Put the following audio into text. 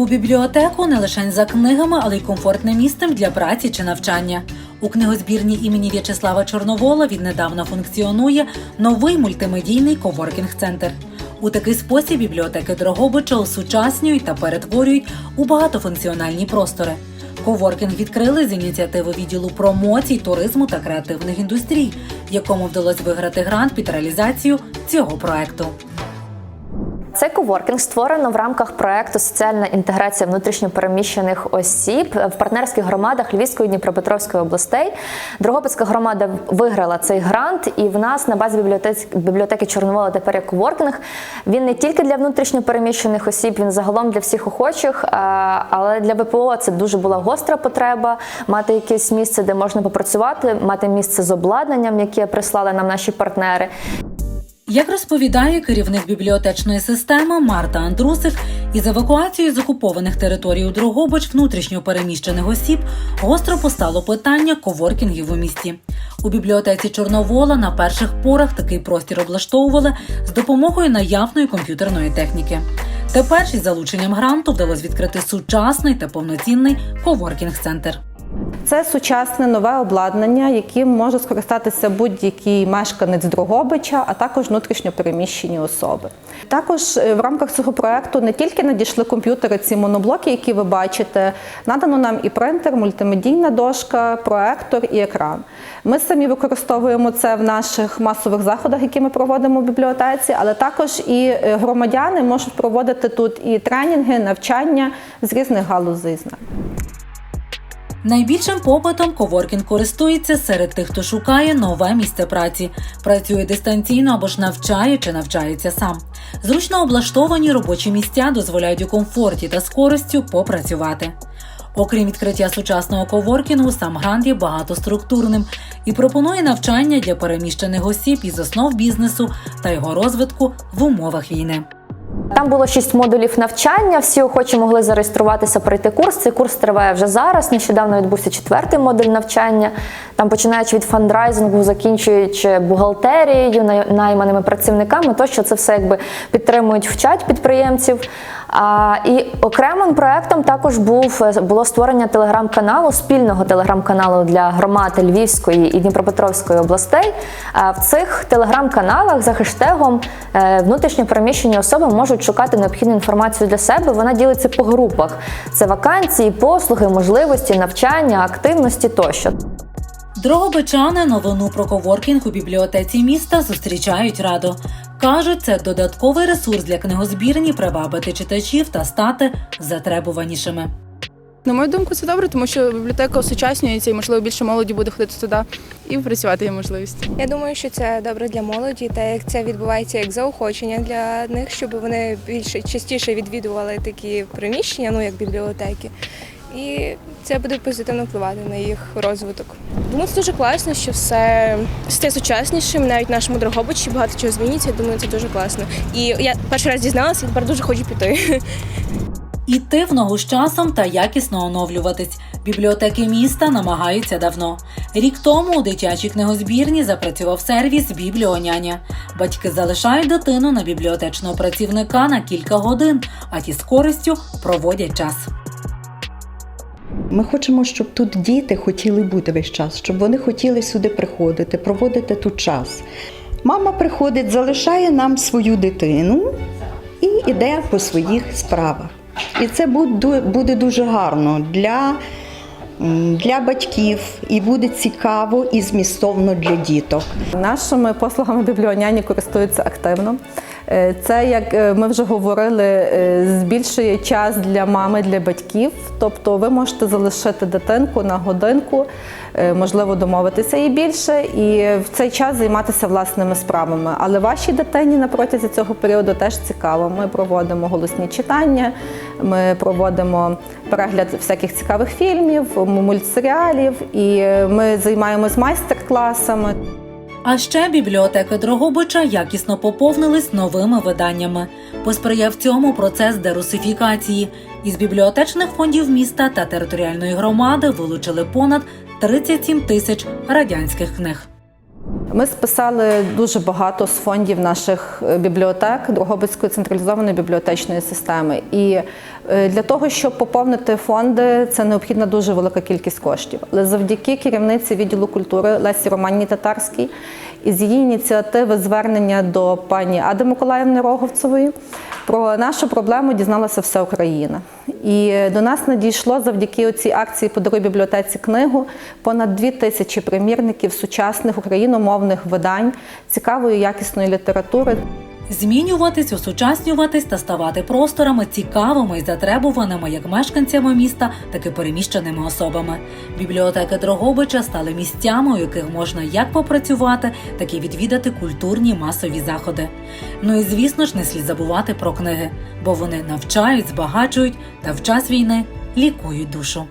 У бібліотеку не лише за книгами, але й комфортним місцем для праці чи навчання. У книгозбірні імені В'ячеслава Чорновола віднедавна функціонує новий мультимедійний коворкінг-центр. У такий спосіб бібліотеки Дрогобича осучаснюють та перетворюють у багатофункціональні простори. Коворкінг відкрили з ініціативи відділу промоцій, туризму та креативних індустрій, якому вдалося виграти грант під реалізацію цього проекту. Цей коворкінг створено в рамках проекту Соціальна інтеграція внутрішньопереміщених осіб в партнерських громадах Львівської і Дніпропетровської областей. Дрогобицька громада виграла цей грант, і в нас на базі бібліотеки, бібліотеки Чорновола тепер є коворкінг. Він не тільки для внутрішньопереміщених осіб, він загалом для всіх охочих. Але для ВПО це дуже була гостра потреба мати якесь місце, де можна попрацювати, мати місце з обладнанням, яке прислали нам наші партнери. Як розповідає керівник бібліотечної системи Марта Андрусик, із евакуацією з окупованих територій у Дрогобич внутрішньо переміщених осіб гостро постало питання коворкінгів у місті. У бібліотеці Чорновола на перших порах такий простір облаштовували з допомогою наявної комп'ютерної техніки. Тепер із залученням гранту вдалося відкрити сучасний та повноцінний коворкінг-центр. Це сучасне нове обладнання, яким може скористатися будь-який мешканець Дрогобича, а також внутрішньо переміщені особи. Також е, в рамках цього проекту не тільки надійшли комп'ютери, ці моноблоки, які ви бачите, надано нам і принтер, мультимедійна дошка, проектор і екран. Ми самі використовуємо це в наших масових заходах, які ми проводимо в бібліотеці, але також і е, громадяни можуть проводити тут і тренінги, навчання з різних галузей знань. Найбільшим попитом коворкінг користується серед тих, хто шукає нове місце праці, працює дистанційно або ж навчає чи навчається сам. Зручно облаштовані робочі місця дозволяють у комфорті та скоростю попрацювати. Окрім відкриття сучасного коворкінгу, сам грант є багатоструктурним і пропонує навчання для переміщених осіб із основ бізнесу та його розвитку в умовах війни. Там було шість модулів навчання. Всі охочі могли зареєструватися, пройти курс. Цей курс триває вже зараз. Нещодавно відбувся четвертий модуль навчання. Там починаючи від фандрайзингу, закінчуючи бухгалтерією, най- найманими працівниками, тощо це все якби підтримують, вчать підприємців. І окремим проектом також був було створення телеграм-каналу, спільного телеграм-каналу для громад Львівської і Дніпропетровської областей. А в цих телеграм-каналах за хештегом е, внутрішньо переміщені особи можуть шукати необхідну інформацію для себе. Вона ділиться по групах: це вакансії, послуги, можливості, навчання, активності тощо. Дрогобичани новину про коворкінг у бібліотеці міста зустрічають радо. Кажуть, це додатковий ресурс для книгозбірні привабити читачів та стати затребуванішими. На мою думку, це добре, тому що бібліотека осучаснюється і, можливо, більше молоді буде ходити туди і працювати є можливість. Я думаю, що це добре для молоді, та як це відбувається як заохочення для них, щоб вони більше частіше відвідували такі приміщення, ну як бібліотеки. І це буде позитивно впливати на їх розвиток. Думаю, це дуже класно, що все стає сучаснішим. Навіть нашому Дрогобичі багато чого зміниться. Я думаю, це дуже класно. І я перший раз дізналася, і тепер дуже хочу піти. Іти в ногу з часом та якісно оновлюватись. Бібліотеки міста намагаються давно. Рік тому у дитячій книгозбірні запрацював сервіс Бібліоняня. Батьки залишають дитину на бібліотечного працівника на кілька годин, а ті з користю проводять час. Ми хочемо, щоб тут діти хотіли бути весь час, щоб вони хотіли сюди приходити, проводити тут час. Мама приходить, залишає нам свою дитину і йде по своїх справах. І це буде дуже гарно для, для батьків, і буде цікаво і змістовно для діток. Нашими послугами бібліоняні користуються активно. Е, Це, як е, ми вже говорили, е, збільшує час для мами, для батьків. Тобто ви можете залишити дитинку на годинку, можливо, домовитися і більше, і в цей час займатися власними справами. Але вашій дитині на протязі цього періоду теж цікаво. Ми проводимо голосні читання, ми проводимо перегляд всяких цікавих фільмів, мультсеріалів, і ми займаємось майстер-класами. А ще бібліотеки Дрогобича якісно поповнились новими виданнями. Посприяв цьому процес дерусифікації. Із бібліотечних фондів міста та територіальної громади вилучили понад 37 тисяч радянських книг. Ми списали дуже багато з фондів наших е, бібліотек Дрогобицької централізованої бібліотечної системи. І е, для того, щоб поповнити фонди, це необхідна дуже велика кількість коштів. Але завдяки керівниці відділу культури Лесі Романні Татарській і з її ініціативи звернення до пані Ади Миколаївни Роговцевої про нашу проблему дізналася вся Україна. І до нас надійшло завдяки цій акції Подаруй бібліотеці книгу понад дві тисячі примірників сучасних україномовних видань, цікавої якісної літератури. Змінюватись, осучаснюватись та ставати просторами цікавими і затребуваними як мешканцями міста, так і переміщеними особами. Бібліотеки Дрогобича стали місцями, у яких можна як попрацювати, так і відвідати культурні масові заходи. Ну і звісно ж, не слід забувати про книги, бо вони навчають, збагачують та в час війни лікують душу.